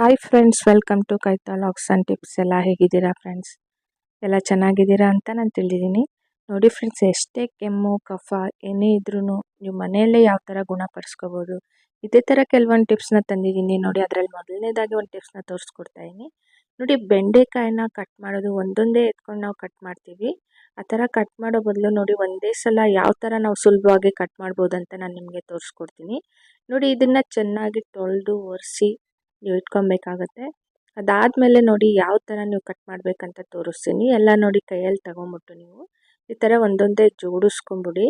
Hi friends welcome to ಕೈತಾ logs and tips ಎಲ್ಲ ಹೇಗಿದ್ದೀರಾ ಫ್ರೆಂಡ್ಸ್ ಎಲ್ಲ ಚೆನ್ನಾಗಿದ್ದೀರಾ ಅಂತ ನಾನು ತಿಳಿದಿದ್ದೀನಿ. ನೋಡಿ ಫ್ರೆಂಡ್ಸ್ ಎಷ್ಟೇ ಕೆಮ್ಮು, ಕಫ, ಏನೇ ಇದ್ರೂ ನೀವು ಮನೆಯಲ್ಲೇ ಯಾವ ಥರ ಗುಣಪಡಿಸ್ಕೋಬೋದು. ಇದೇ ಥರ ಕೆಲವೊಂದು ಟಿಪ್ಸ್ನ ತಂದಿದ್ದೀನಿ. ನೋಡಿ ಅದರಲ್ಲಿ ಮೊದಲನೇದಾಗಿ ಒಂದು ಟಿಪ್ಸ್ನ ತೋರಿಸ್ಕೊಡ್ತಾ ಇದ್ದೀನಿ. ನೋಡಿ ಬೆಂಡೆಕಾಯಿನ ಕಟ್ ಮಾಡೋದು ಒಂದೊಂದೇ ಎತ್ಕೊಂಡು ನಾವು ಕಟ್ ಮಾಡ್ತೀವಿ. ಆ ಥರ ಕಟ್ ಮಾಡೋ ಬದಲು ನೋಡಿ ಒಂದೇ ಸಲ ಯಾವ ಥರ ನಾವು ಸುಲಭವಾಗಿ ಕಟ್ ಮಾಡ್ಬೋದು ಅಂತ ನಾನು ನಿಮಗೆ ತೋರಿಸ್ಕೊಡ್ತೀನಿ. ನೋಡಿ ಇದನ್ನು ಚೆನ್ನಾಗಿ ತೊಳೆದು ಒರೆಸಿ ನೀವು ಇಟ್ಕೊಬೇಕಾಗತ್ತೆ. ಅದಾದಮೇಲೆ ನೋಡಿ ಯಾವ ಥರ ನೀವು ಕಟ್ ಮಾಡಬೇಕಂತ ತೋರಿಸ್ತೀನಿ. ಎಲ್ಲ ನೋಡಿ ಕೈಯಲ್ಲಿ ತಗೊಂಬಿಟ್ಟು ನೀವು ಈ ಥರ ಒಂದೊಂದೇ ಜೋಡಿಸ್ಕೊಂಬಿಡಿ.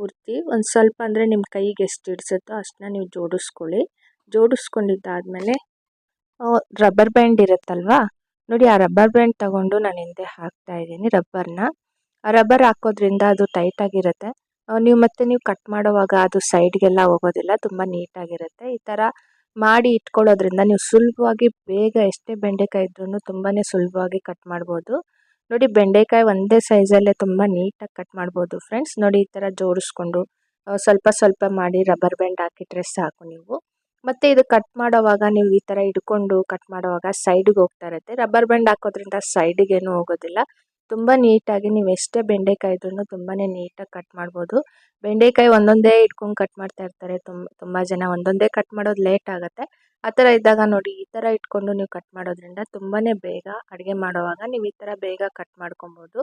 ಪೂರ್ತಿ ಒಂದು ಸ್ವಲ್ಪ ಅಂದರೆ ನಿಮ್ಮ ಕೈಗೆ ಎಷ್ಟು ಹಿಡ್ಸುತ್ತೋ ಅಷ್ಟನ್ನ ನೀವು ಜೋಡಿಸ್ಕೊಳ್ಳಿ. ಜೋಡಿಸ್ಕೊಂಡಿದ್ದಾದಮೇಲೆ ರಬ್ಬರ್ ಬ್ಯಾಂಡ್ ಇರುತ್ತಲ್ವಾ? ನೋಡಿ ಆ ರಬ್ಬರ್ ಬ್ಯಾಂಡ್ ತಗೊಂಡು ನಾನು ಹಿಂದೆ ಹಾಕ್ತಾ ಇದ್ದೀನಿ ರಬ್ಬರ್ನ ಆ ರಬ್ಬರ್ ಹಾಕೋದ್ರಿಂದ ಅದು ಟೈಟಾಗಿರುತ್ತೆ ನೀವು ಮತ್ತೆ ನೀವು ಕಟ್ ಮಾಡುವಾಗ ಅದು ಸೈಡ್ಗೆಲ್ಲ ಹೋಗೋದಿಲ್ಲ, ತುಂಬ ನೀಟಾಗಿರುತ್ತೆ ಈ ಥರ ಮಾಡಿ ಇಟ್ಕೊಳ್ಳೋದ್ರಿಂದ ನೀವು ಸುಲಭವಾಗಿ ಬೇಗ ಎಷ್ಟೇ ಬೆಂಡೆಕಾಯಿ ಇದ್ರೂ ತುಂಬಾ ಸುಲಭವಾಗಿ ಕಟ್ ಮಾಡ್ಬೋದು. ನೋಡಿ ಬೆಂಡೆಕಾಯಿ ಒಂದೇ ಸೈಜಲ್ಲೇ ತುಂಬ ನೀಟಾಗಿ ಕಟ್ ಮಾಡ್ಬೋದು ಫ್ರೆಂಡ್ಸ್ ನೋಡಿ ಈ ಥರ ಜೋಡಿಸ್ಕೊಂಡು ಸ್ವಲ್ಪ ಸ್ವಲ್ಪ ಮಾಡಿ ರಬ್ಬರ್ ಬ್ಯಾಂಡ್ ಹಾಕಿಟ್ರೆ ಸಾಕು ನೀವು. ಮತ್ತು ಇದು ಕಟ್ ಮಾಡೋವಾಗ ನೀವು ಈ ಥರ ಹಿಡ್ಕೊಂಡು ಕಟ್ ಮಾಡೋವಾಗ ಸೈಡಿಗೆ ಹೋಗ್ತಾ ಇರುತ್ತೆ. ರಬ್ಬರ್ ಬ್ಯಾಂಡ್ ಹಾಕೋದ್ರಿಂದ ಸೈಡಿಗೇನು ಹೋಗೋದಿಲ್ಲ. ತುಂಬ ನೀಟಾಗಿ ನೀವು ಎಷ್ಟೇ ಬೆಂಡೆಕಾಯಿ ಇದ್ರೂ ತುಂಬಾ ನೀಟಾಗಿ ಕಟ್ ಮಾಡ್ಬೋದು. ಬೆಂಡೆಕಾಯಿ ಒಂದೊಂದೇ ಇಟ್ಕೊಂಡು ಕಟ್ ಮಾಡ್ತಾ ಇರ್ತಾರೆ. ತುಂಬ ತುಂಬ ಜನ ಒಂದೊಂದೇ ಕಟ್ ಮಾಡೋದು ಲೇಟ್ ಆಗುತ್ತೆ. ಆ ಥರ ಇದ್ದಾಗ ನೋಡಿ ಈ ಥರ ಇಟ್ಕೊಂಡು ನೀವು ಕಟ್ ಮಾಡೋದ್ರಿಂದ ತುಂಬಾ ಬೇಗ ಅಡುಗೆ ಮಾಡೋವಾಗ ನೀವು ಈ ಥರ ಬೇಗ ಕಟ್ ಮಾಡ್ಕೊಬೋದು.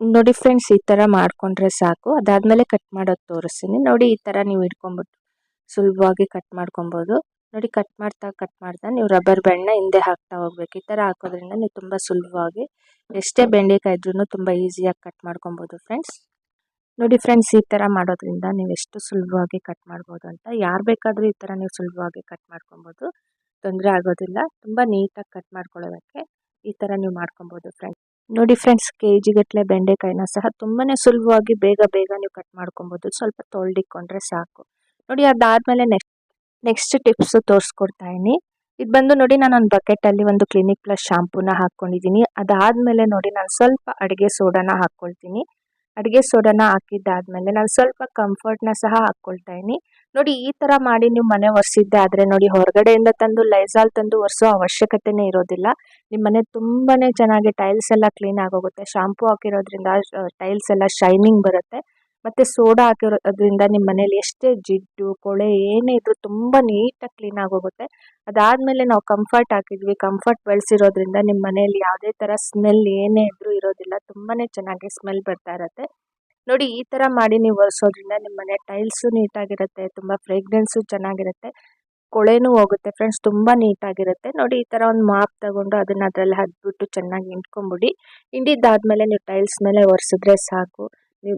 ನೋಡಿ ಫ್ರೆಂಡ್ಸ್ ಈ ಥರ ಮಾಡಿಕೊಂಡ್ರೆ ಸಾಕು. ಅದಾದಮೇಲೆ ಕಟ್ ಮಾಡೋದು ತೋರಿಸ್ತೀನಿ. ನೋಡಿ ಈ ಥರ ನೀವು ಇಟ್ಕೊಂಬಿಟ್ಟು ಸುಲಭವಾಗಿ ಕಟ್ ಮಾಡ್ಕೊಬೋದು. ನೋಡಿ ಕಟ್ ಮಾಡ್ತಾ ಕಟ್ ಮಾಡ್ತಾ ನೀವು ರಬ್ಬರ್ ಬ್ಯಾಂಡ್ನ ಹಿಂದೆ ಹಾಕ್ತಾ ಹೋಗ್ಬೇಕು. ಈ ಥರ ಹಾಕೋದ್ರಿಂದ ನೀವು ತುಂಬ ಸುಲಭವಾಗಿ ಎಷ್ಟೇ ಬೆಂಡೆಕಾಯಿ ಇದ್ರೂ ತುಂಬ ಈಸಿಯಾಗಿ ಕಟ್ ಮಾಡ್ಕೊಬೋದು ಫ್ರೆಂಡ್ಸ್ ನೋಡಿ ಫ್ರೆಂಡ್ಸ್ ಈ ಥರ ಮಾಡೋದ್ರಿಂದ ನೀವು ಎಷ್ಟು ಸುಲಭವಾಗಿ ಕಟ್ ಮಾಡ್ಬೋದು ಅಂತ, ಯಾರು ಬೇಕಾದರೂ ಈ ಥರ ನೀವು ಸುಲಭವಾಗಿ ಕಟ್ ಮಾಡ್ಕೊಬೋದು. ತೊಂದರೆ ಆಗೋದಿಲ್ಲ. ತುಂಬ ನೀಟಾಗಿ ಕಟ್ ಮಾಡ್ಕೊಳ್ಳೋದಕ್ಕೆ ಈ ಥರ ನೀವು ಮಾಡ್ಕೊಬೋದು ಫ್ರೆಂಡ್ಸ್ ನೋಡಿ ಫ್ರೆಂಡ್ಸ್ ಕೆ ಜಿಗಟ್ಟಲೆ ಬೆಂಡೆಕಾಯಿನ ಸಹ ತುಂಬಾ ಸುಲಭವಾಗಿ ಬೇಗ ಬೇಗ ನೀವು ಕಟ್ ಮಾಡ್ಕೊಬೋದು. ಸ್ವಲ್ಪ ತೊಳ್ದಿಕ್ಕೊಂಡ್ರೆ ಸಾಕು. ನೋಡಿ ಅದಾದಮೇಲೆ ನೆಕ್ಸ್ಟ್ ನೆಕ್ಸ್ಟ್ ಟಿಪ್ಸ್ ತೋರಿಸ್ಕೊಡ್ತಾ ಇದ್ದೀನಿ. ಇದು ಬಂದು ನೋಡಿ ನಾನು ಒಂದು ಬಕೆಟಲ್ಲಿ ಒಂದು ಕ್ಲಿನಿಕ್ ಪ್ಲಸ್ ಶಾಂಪೂನ ಹಾಕ್ಕೊಂಡಿದ್ದೀನಿ ಅದಾದಮೇಲೆ ನೋಡಿ ನಾನು ಸ್ವಲ್ಪ ಅಡುಗೆ ಸೋಡಾನ ಹಾಕ್ಕೊಳ್ತೀನಿ ಅಡುಗೆ ಸೋಡಾನ ಹಾಕಿದ್ದಾದ್ಮೇಲೆ ನಾನು ಸ್ವಲ್ಪ ಕಂಫರ್ಟ್ನ ಸಹ ಹಾಕ್ಕೊಳ್ತಾ ಇದ್ದೀನಿ. ನೋಡಿ ಈ ಥರ ಮಾಡಿ ನೀವು ಮನೆ ಒರೆಸಿದ್ದೆ ಆದರೆ ನೋಡಿ ಹೊರಗಡೆಯಿಂದ ತಂದು ಲೈಸಾಲ್ ತಂದು ಒರೆಸೋ ಅವಶ್ಯಕತೆನೇ ಇರೋದಿಲ್ಲ. ನಿಮ್ಮ ಮನೆ ತುಂಬಾ ಚೆನ್ನಾಗಿ ಟೈಲ್ಸ್ ಎಲ್ಲ ಕ್ಲೀನ್ ಆಗೋಗುತ್ತೆ. ಶಾಂಪೂ ಹಾಕಿರೋದ್ರಿಂದ ಟೈಲ್ಸ್ ಎಲ್ಲ ಶೈನಿಂಗ್ ಬರುತ್ತೆ. ಮತ್ತು ಸೋಡಾ ಹಾಕಿರೋದ್ರಿಂದ ನಿಮ್ಮ ಮನೇಲಿ ಎಷ್ಟೇ ಜಿಡ್ಡು, ಕೊಳೆ ಏನೇ ಇದ್ರೂ ತುಂಬ ನೀಟಾಗಿ ಕ್ಲೀನ್ ಹೋಗುತ್ತೆ. ಅದಾದಮೇಲೆ ನಾವು ಕಂಫರ್ಟ್ ಹಾಕಿದ್ವಿ. ಕಂಫರ್ಟ್ ಬಳಸಿರೋದ್ರಿಂದ ನಿಮ್ಮ ಮನೇಲಿ ಯಾವುದೇ ಥರ ಸ್ಮೆಲ್ ಏನೇ ಇದ್ರೂ ಇರೋದಿಲ್ಲ. ತುಂಬಾ ಚೆನ್ನಾಗಿ ಸ್ಮೆಲ್ ಬರ್ತಾ ಇರುತ್ತೆ. ನೋಡಿ, ಈ ಥರ ಮಾಡಿ ನೀವು ಒರೆಸೋದ್ರಿಂದ ನಿಮ್ಮ ಮನೆ ಟೈಲ್ಸು ನೀಟಾಗಿರುತ್ತೆ, ತುಂಬ ಫ್ರೇಗ್ರೆನ್ಸು ಚೆನ್ನಾಗಿರುತ್ತೆ, ಕೊಳೆನೂ ಹೋಗುತ್ತೆ ಫ್ರೆಂಡ್ಸ್ ತುಂಬ ನೀಟಾಗಿರುತ್ತೆ. ನೋಡಿ, ಈ ಥರ ಒಂದು ಮಾಪ್ ತಗೊಂಡು ಅದನ್ನು ಅದರಲ್ಲಿ ಹದ್ಬಿಟ್ಟು ಚೆನ್ನಾಗಿ ಹಿಂಡ್ಕೊಂಬಿಡಿ. ಹಿಂಡಿದ್ದಾದಮೇಲೆ ನೀವು ಟೈಲ್ಸ್ ಮೇಲೆ ಒರೆಸಿದ್ರೆ ಸಾಕು.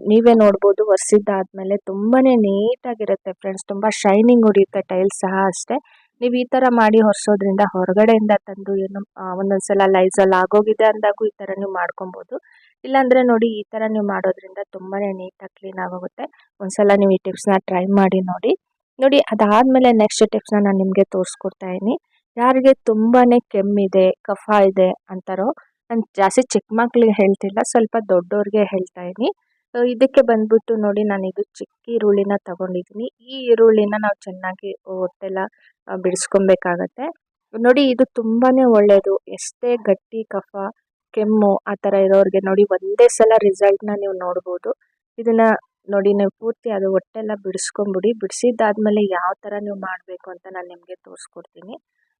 ನೀವೇ ನೋಡ್ಬೋದು ಒರೆಸಿದ್ದಾದ್ಮೇಲೆ ತುಂಬಾ ನೀಟಾಗಿರುತ್ತೆ ಫ್ರೆಂಡ್ಸ್. ತುಂಬ ಶೈನಿಂಗ್ ಹೊಡಿಯುತ್ತೆ ಟೈಲ್ಸ್ ಸಹ ಅಷ್ಟೇ. ನೀವು ಈ ಥರ ಮಾಡಿ ಒರೆಸೋದ್ರಿಂದ ಹೊರಗಡೆಯಿಂದ ತಂದು ಏನು ಒಂದೊಂದು ಸಲ ಲೈಸಲ್ಲಿ ಆಗೋಗಿದೆ ಅಂದಾಗೂ ಈ ಥರ ನೀವು ಮಾಡ್ಕೊಬೋದು. ಇಲ್ಲಾಂದರೆ ನೋಡಿ ಈ ಥರ ನೀವು ಮಾಡೋದ್ರಿಂದ ತುಂಬಾ ನೀಟಾಗಿ ಕ್ಲೀನ್ ಆಗೋಗುತ್ತೆ. ಒಂದ್ಸಲ ನೀವು ಈ ಟಿಪ್ಸ್ನ ಟ್ರೈ ಮಾಡಿ ನೋಡಿ. ನೋಡಿ, ಅದಾದಮೇಲೆ ನೆಕ್ಸ್ಟ್ ಟಿಪ್ಸ್ನ ನಾನು ನಿಮಗೆ ತೋರಿಸ್ಕೊಡ್ತಾ ಇದ್ದೀನಿ. ಯಾರಿಗೆ ತುಂಬಾ ಕೆಮ್ಮಿದೆ, ಕಫ ಇದೆ ಅಂತಾರೋ, ನಾನು ಜಾಸ್ತಿ ಚಿಕ್ಕ ಮಕ್ಕಳಿಗೆ ಹೇಳ್ತಿಲ್ಲ, ಸ್ವಲ್ಪ ದೊಡ್ಡವ್ರಿಗೆ ಹೇಳ್ತಾ ಇದ್ದೀನಿ. ಇದಕ್ಕೆ ಬಂದ್ಬಿಟ್ಟು ನೋಡಿ ನಾನು ಇದು ಚಿಕ್ಕ ಈರುಳ್ಳಿನ ತಗೊಂಡಿದ್ದೀನಿ. ಈ ಈರುಳ್ಳಿನ ನಾವು ಚೆನ್ನಾಗಿ ಹೊಟ್ಟೆಲ್ಲ ಬಿಡಿಸ್ಕೊಬೇಕಾಗತ್ತೆ. ನೋಡಿ, ಇದು ತುಂಬಾ ಒಳ್ಳೆಯದು ಎಷ್ಟೇ ಗಟ್ಟಿ ಕಫ, ಕೆಮ್ಮು, ಆ ಥರ ಇರೋರಿಗೆ ನೋಡಿ ಒಂದೇ ಸಲ ರಿಸಲ್ಟ್ನ ನೀವು ನೋಡ್ಬೋದು. ಇದನ್ನು ನೋಡಿ, ನೀವು ಪೂರ್ತಿ ಅದು ಹೊಟ್ಟೆಲ್ಲ ಬಿಡಿಸ್ಕೊಂಬಿಡಿ. ಬಿಡಿಸಿದ್ದಾದ್ಮೇಲೆ ಯಾವ ಥರ ನೀವು ಮಾಡಬೇಕು ಅಂತ ನಾನು ನಿಮಗೆ ತೋರಿಸ್ಕೊಡ್ತೀನಿ.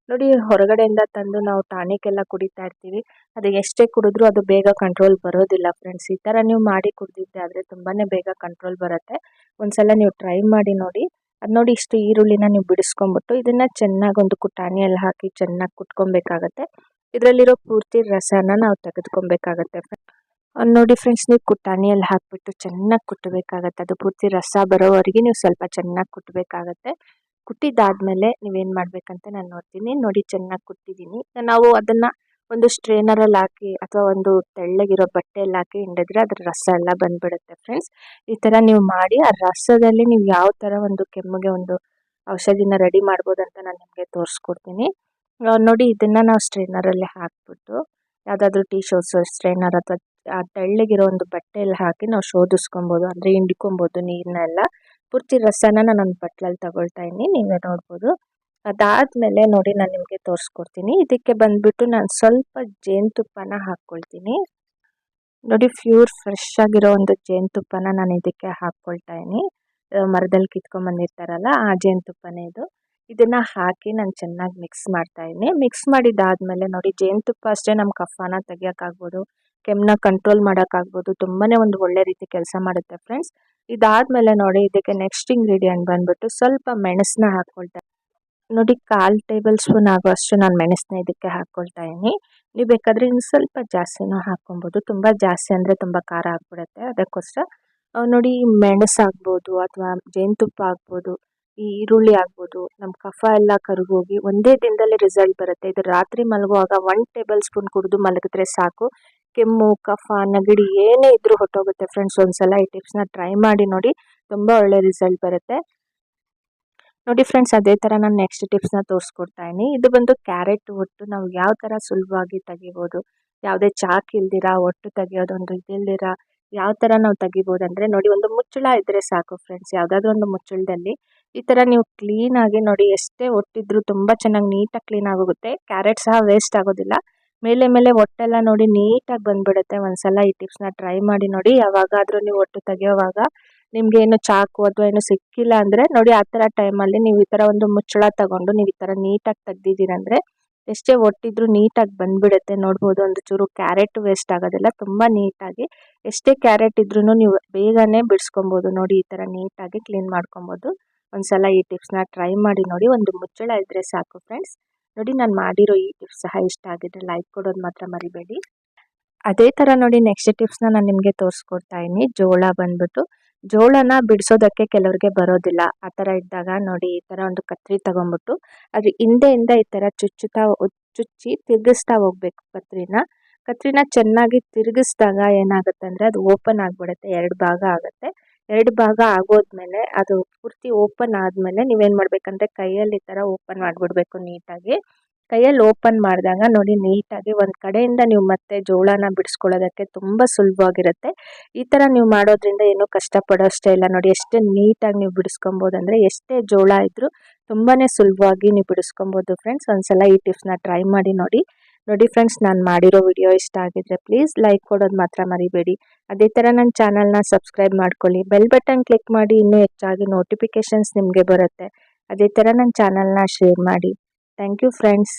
ನೋಡಿ ಹೊರಗಡೆಯಿಂದ ತಂದು ನಾವು ಟಾನಿಕ್ ಎಲ್ಲ ಕುಡಿತಾ ಇರ್ತೀವಿ. ಅದು ಎಷ್ಟೇ ಕುಡಿದ್ರೂ ಅದು ಬೇಗ ಕಂಟ್ರೋಲ್ ಬರೋದಿಲ್ಲ ಫ್ರೆಂಡ್ಸ್ ಈ ಥರ ನೀವು ಮಾಡಿ ಕುಡಿದಿದ್ದೆ ಆದರೆ ತುಂಬಾ ಬೇಗ ಕಂಟ್ರೋಲ್ ಬರುತ್ತೆ. ಒಂದ್ಸಲ ನೀವು ಟ್ರೈ ಮಾಡಿ ನೋಡಿ. ಅದು ನೋಡಿ ಇಷ್ಟು ಈರುಳ್ಳಿನ ನೀವು ಬಿಡಿಸ್ಕೊಂಬಿಟ್ಟು ಇದನ್ನು ಚೆನ್ನಾಗಿ ಒಂದು ಕುಟಾಣಿಯಲ್ಲಿ ಹಾಕಿ ಚೆನ್ನಾಗಿ ಕುಟ್ಕೊಬೇಕಾಗತ್ತೆ. ಇದರಲ್ಲಿರೋ ಪೂರ್ತಿ ರಸನ ನಾವು ತೆಗೆದುಕೊಬೇಕಾಗತ್ತೆ ನೋಡಿ ಫ್ರೆಂಡ್ಸ್ ನೀವು ಕುಟಾಣಿಯಲ್ಲಿ ಹಾಕಿಬಿಟ್ಟು ಚೆನ್ನಾಗಿ ಕುಟ್ಟಬೇಕಾಗತ್ತೆ ಅದು ಪೂರ್ತಿ ರಸ ಬರೋವರೆಗೆ ನೀವು ಸ್ವಲ್ಪ ಚೆನ್ನಾಗಿ ಕುಟ್ಟಬೇಕಾಗತ್ತೆ ಕುಟ್ಟಿದ್ದಾದಮೇಲೆ ನೀವೇನು ಮಾಡಬೇಕಂತ ನಾನು ನೋಡ್ತೀನಿ. ನೋಡಿ ಚೆನ್ನಾಗಿ ಕುಟ್ಟಿದ್ದೀನಿ. ನಾವು ಅದನ್ನು ಒಂದು ಸ್ಟ್ರೇನರಲ್ಲಿ ಹಾಕಿ ಅಥವಾ ಒಂದು ತೆಳ್ಳಗಿರೋ ಬಟ್ಟೆಯಲ್ಲಿ ಹಾಕಿ ಹಿಂಡಿದ್ರೆ ಅದರ ರಸ ಎಲ್ಲ ಬಂದ್ಬಿಡುತ್ತೆ ಫ್ರೆಂಡ್ಸ್. ಈ ಥರ ನೀವು ಮಾಡಿ ಆ ರಸದಲ್ಲಿ ನೀವು ಯಾವ ಥರ ಒಂದು ಕೆಮ್ಮಗೆ ಒಂದು ಔಷಧಿನ ರೆಡಿ ಮಾಡ್ಬೋದು ಅಂತ ನಾನು ನಿಮಗೆ ತೋರಿಸ್ಕೊಡ್ತೀನಿ. ನೋಡಿ ಇದನ್ನು ನಾವು ಸ್ಟ್ರೈನರಲ್ಲಿ ಹಾಕ್ಬಿಟ್ಟು ಯಾವುದಾದ್ರೂ ಟೀ ಶೋಸ್ ಸ್ಟ್ರೈನರ್ ಅಥವಾ ಆ ತೆಳ್ಳಗಿರೋ ಒಂದು ಬಟ್ಟೆಯಲ್ಲಿ ಹಾಕಿ ನಾವು ಶೋಧಿಸ್ಕೊಬೋದು, ಅಂದರೆ ಹಿಂಡ್ಕೊಬೋದು ನೀರನ್ನೆಲ್ಲ ಪೂರ್ತಿ ರಸನ ನಾನು ಬಟ್ಲಲ್ಲಿ ತಗೊಳ್ತಾ ಇದ್ದೀನಿ, ನೀವೇ ನೋಡ್ಬೋದು. ಅದಾದಮೇಲೆ ನೋಡಿ ನಾನು ನಿಮಗೆ ತೋರಿಸ್ಕೊಡ್ತೀನಿ. ಇದಕ್ಕೆ ಬಂದುಬಿಟ್ಟು ನಾನು ಸ್ವಲ್ಪ ಜೇನುತುಪ್ಪನ ಹಾಕ್ಕೊಳ್ತೀನಿ. ನೋಡಿ ಪ್ಯೂರ್ ಫ್ರೆಶ್ ಆಗಿರೋ ಒಂದು ಜೇನುತುಪ್ಪನ ನಾನು ಇದಕ್ಕೆ ಹಾಕ್ಕೊಳ್ತಾ ಇದ್ದೀನಿ. ಮರದಲ್ಲಿ ಕಿತ್ಕೊಂಡ್ಬಂದಿರ್ತಾರಲ್ಲ ಆ ಜೇನುತುಪ್ಪನೇ ಇದು. ಇದನ್ನು ಹಾಕಿ ನಾನು ಚೆನ್ನಾಗಿ ಮಿಕ್ಸ್ ಮಾಡ್ತಾ ಇದ್ದೀನಿ. ಮಿಕ್ಸ್ ಮಾಡಿದ್ದಾದಮೇಲೆ ನೋಡಿ ಜೇನುತುಪ್ಪ ಅಷ್ಟೇ ನಮ್ಮ ಕಫಾನ ತೆಗಿಯೋಕ್ಕಾಗ್ಬೋದು. ಕೆಮ್ಮನ್ನ ಕಂಟ್ರೋಲ್ ಮಾಡೋಕ್ಕಾಗ್ಬೋದು. ತುಂಬಾ ಒಂದು ಒಳ್ಳೆ ರೀತಿ ಕೆಲಸ ಮಾಡುತ್ತೆ ಫ್ರೆಂಡ್ಸ್ ಇದಾದಮೇಲೆ ನೋಡಿ, ಇದಕ್ಕೆ ನೆಕ್ಸ್ಟ್ ಇಂಗ್ರೀಡಿಯೆಂಟ್ ಬಂದುಬಿಟ್ಟು ಸ್ವಲ್ಪ ಮೆಣಸನ್ನ ಹಾಕ್ಕೊಳ್ತಾ ನೋಡಿ, ಕಾಲು ಟೇಬಲ್ ಸ್ಪೂನ್ ಆಗುವಷ್ಟು ನಾನು ಮೆಣಸನ್ನ ಇದಕ್ಕೆ ಹಾಕ್ಕೊಳ್ತಾ ಇದ್ದೀನಿ. ನೀವು ಬೇಕಾದರೆ ಇನ್ನು ಸ್ವಲ್ಪ ಜಾಸ್ತಿನೂ ಹಾಕ್ಕೊಬೋದು ತುಂಬ ಜಾಸ್ತಿ ಅಂದರೆ ತುಂಬ ಖಾರ ಆಗ್ಬಿಡುತ್ತೆ. ಅದಕ್ಕೋಸ್ಕರ ನೋಡಿ, ಮೆಣಸು ಆಗ್ಬೋದು ಅಥವಾ ಜೇನುತುಪ್ಪ ಆಗ್ಬೋದು, ಈ ಈರುಳ್ಳಿ ಆಗ್ಬೋದು ನಮ್ಮ ಕಫ ಎಲ್ಲ ಕರಗೋಗಿ ಒಂದೇ ದಿನದಲ್ಲಿ ರಿಸಲ್ಟ್ ಬರುತ್ತೆ. ಇದು ರಾತ್ರಿ ಮಲಗುವಾಗ ಒನ್ ಟೇಬಲ್ ಸ್ಪೂನ್ ಕುಡಿದು ಮಲಗಿದ್ರೆ ಸಾಕು. ಕೆಮ್ಮು, ಕಫ, ನೆಗಡಿ ಏನೇ ಇದ್ರೂ ಹೊಟ್ಟೋಗುತ್ತೆ ಫ್ರೆಂಡ್ಸ್ ಒಂದ್ಸಲ ಈ ಟಿಪ್ಸ್ನ ಟ್ರೈ ಮಾಡಿ ನೋಡಿ, ತುಂಬ ಒಳ್ಳೆ ರಿಸಲ್ಟ್ ಬರುತ್ತೆ. ನೋಡಿ ಫ್ರೆಂಡ್ಸ್ ಅದೇ ಥರ ನಾನು ನೆಕ್ಸ್ಟ್ ಟಿಪ್ಸ್ನ ತೋರಿಸ್ಕೊಡ್ತಾ ಇದ್ದೀನಿ. ಇದು ಬಂದು ಕ್ಯಾರೆಟ್ ಒಟ್ಟು ನಾವು ಯಾವ ಥರ ಸುಲಭವಾಗಿ ತೆಗಿಬೋದು, ಯಾವುದೇ ಚಾಕ್ ಇಲ್ದಿರ, ಒಟ್ಟು ತೆಗಿಯೋದು ಒಂದು ಇದಿಲ್ದಿರ, ಯಾವ ಥರ ನಾವು ತೆಗಿಬೋದು ಅಂದರೆ ನೋಡಿ ಒಂದು ಮುಚ್ಚಳ ಇದ್ದರೆ ಸಾಕು ಫ್ರೆಂಡ್ಸ್ ಯಾವುದಾದ್ರೂ ಒಂದು ಮುಚ್ಚಳದಲ್ಲಿ. ಈ ಥರ ನೀವು ಕ್ಲೀನಾಗಿ ನೋಡಿ ಎಷ್ಟೇ ಒಟ್ಟಿದ್ರು ತುಂಬ ಚೆನ್ನಾಗಿ ನೀಟಾಗಿ ಕ್ಲೀನ್ ಆಗೋಗುತ್ತೆ. ಕ್ಯಾರೆಟ್ ಸಹ ವೇಸ್ಟ್ ಆಗೋದಿಲ್ಲ. ಮೇಲೆ ಮೇಲೆ ಹೊಟ್ಟೆಲ್ಲ ನೋಡಿ ನೀಟಾಗಿ ಬಂದುಬಿಡುತ್ತೆ. ಒಂದ್ಸಲ ಈ ಟಿಪ್ಸ್ನ ಟ್ರೈ ಮಾಡಿ ನೋಡಿ. ಯಾವಾಗಾದರೂ ನೀವು ಹೊಟ್ಟು ತೆಗೆಯೋವಾಗ ನಿಮಗೆ ಏನು ಚಾಕು ಅಥವಾ ಏನು ಸಿಕ್ಕಿಲ್ಲ ಅಂದರೆ ನೋಡಿ ಆ ಥರ ಟೈಮಲ್ಲಿ ನೀವು ಈ ಥರ ಒಂದು ಮುಚ್ಚಳ ತಗೊಂಡು ನೀವು ಈ ಥರ ನೀಟಾಗಿ ತೆಗ್ದಿದ್ದೀರಂದರೆ ಎಷ್ಟೇ ಒಟ್ಟಿದ್ರು ನೀಟಾಗಿ ಬಂದ್ಬಿಡುತ್ತೆ. ನೋಡ್ಬೋದು ಒಂದು ಚೂರು ಕ್ಯಾರೆಟ್ ವೇಸ್ಟ್ ಆಗೋದಿಲ್ಲ ತುಂಬ ನೀಟಾಗಿ ಎಷ್ಟೇ ಕ್ಯಾರೆಟ್ ಇದ್ರೂ ನೀವು ಬೇಗನೆ ಬಿಡಿಸ್ಕೊಬೋದು. ನೋಡಿ ಈ ಥರ ನೀಟಾಗಿ ಕ್ಲೀನ್ ಮಾಡ್ಕೊಬೋದು. ಒಂದ್ಸಲ ಈ ಟಿಪ್ಸ್ನ ಟ್ರೈ ಮಾಡಿ ನೋಡಿ. ಒಂದು ಮುಚ್ಚಳ ಇದ್ದರೆ ಸಾಕು ಫ್ರೆಂಡ್ಸ್. ನೋಡಿ ನಾನು ಮಾಡಿರೋ ಈ ಟಿಪ್ಸ್ ಸಹ ಇಷ್ಟ ಆಗಿದೆ ಲೈಕ್ ಕೊಡೋದು ಮಾತ್ರ ಮರಿಬೇಡಿ. ಅದೇ ಥರ ನೋಡಿ ನೆಕ್ಸ್ಟ್ ಟಿಪ್ಸ್ನ ನಾನು ನಿಮಗೆ ತೋರಿಸ್ಕೊಡ್ತಾ ಇದ್ದೀನಿ ಜೋಳ ಬಂದ್ಬಿಟ್ಟು ಜೋಳನ ಬಿಡಿಸೋದಕ್ಕೆ ಕೆಲವರಿಗೆ ಬರೋದಿಲ್ಲ. ಆ ಥರ ಇದ್ದಾಗ ನೋಡಿ ಈ ಥರ ಒಂದು ಕತ್ರಿ ತಗೊಂಬಿಟ್ಟು ಅದ್ರ ಹಿಂದೆಯಿಂದ ಈ ಥರ ಚುಚ್ಚುತ್ತಾ ಚುಚ್ಚಿ ತಿರುಗಿಸ್ತಾ ಹೋಗ್ಬೇಕು ಕತ್ರಿನ. ಕತ್ರಿನ ಚೆನ್ನಾಗಿ ತಿರುಗಿಸಿದಾಗ ಏನಾಗುತ್ತೆ ಅಂದರೆ ಅದು ಓಪನ್ ಆಗಿಬಿಡುತ್ತೆ, ಎರಡು ಭಾಗ ಆಗುತ್ತೆ. ಎರಡು ಭಾಗ ಆಗೋದ್ಮೇಲೆ ಅದು ಪೂರ್ತಿ ಓಪನ್ ಆದಮೇಲೆ ನೀವೇನು ಮಾಡಬೇಕಂದ್ರೆ ಕೈಯಲ್ಲಿ ಈ ಥರ ಓಪನ್ ಮಾಡಿಬಿಡ್ಬೇಕು ನೀಟಾಗಿ. ಕೈಯಲ್ಲಿ ಓಪನ್ ಮಾಡಿದಾಗ ನೋಡಿ ನೀಟಾಗಿ ಒಂದು ಕಡೆಯಿಂದ ನೀವು ಮತ್ತೆ ಜೋಳನ ಬಿಡಿಸ್ಕೊಳ್ಳೋದಕ್ಕೆ ತುಂಬ ಸುಲಭವಾಗಿರುತ್ತೆ. ಈ ಥರ ನೀವು ಮಾಡೋದ್ರಿಂದ ಏನೂ ಕಷ್ಟಪಡೋಷ್ಟೇ ಇಲ್ಲ. ನೋಡಿ ಎಷ್ಟು ನೀಟಾಗಿ ನೀವು ಬಿಡಿಸ್ಕೊಬೋದು ಅಂದರೆ ಎಷ್ಟೇ ಜೋಳ ಇದ್ದರೂ ತುಂಬಾ ಸುಲಭವಾಗಿ ನೀವು ಬಿಡಿಸ್ಕೊಬೋದು ಫ್ರೆಂಡ್ಸ್. ಒಂದ್ಸಲ ಈ ಟಿಪ್ಸ್ನ ಟ್ರೈ ಮಾಡಿ ನೋಡಿ. ನೋಡಿ ಫ್ರೆಂಡ್ಸ್ ನಾನು ಮಾಡಿರೋ ವಿಡಿಯೋ ಇಷ್ಟ ಆಗಿದ್ರೆ ಪ್ಲೀಸ್ ಲೈಕ್ ಕೊಡೋದು ಮಾತ್ರ ಮರಿಬೇಡಿ. ಅದೇ ಥರ ನನ್ನ ಚಾನಲ್ನ ಸಬ್ಸ್ಕ್ರೈಬ್ ಮಾಡ್ಕೊಳ್ಳಿ. ಬೆಲ್ ಬಟನ್ ಕ್ಲಿಕ್ ಮಾಡಿ ಇನ್ನೂ ಹೆಚ್ಚಾಗಿ ನೋಟಿಫಿಕೇಷನ್ಸ್ ನಿಮಗೆ ಬರುತ್ತೆ. ಅದೇ ಥರ ನನ್ನ ಚಾನಲ್ನ ಶೇರ್ ಮಾಡಿ. Thank you friends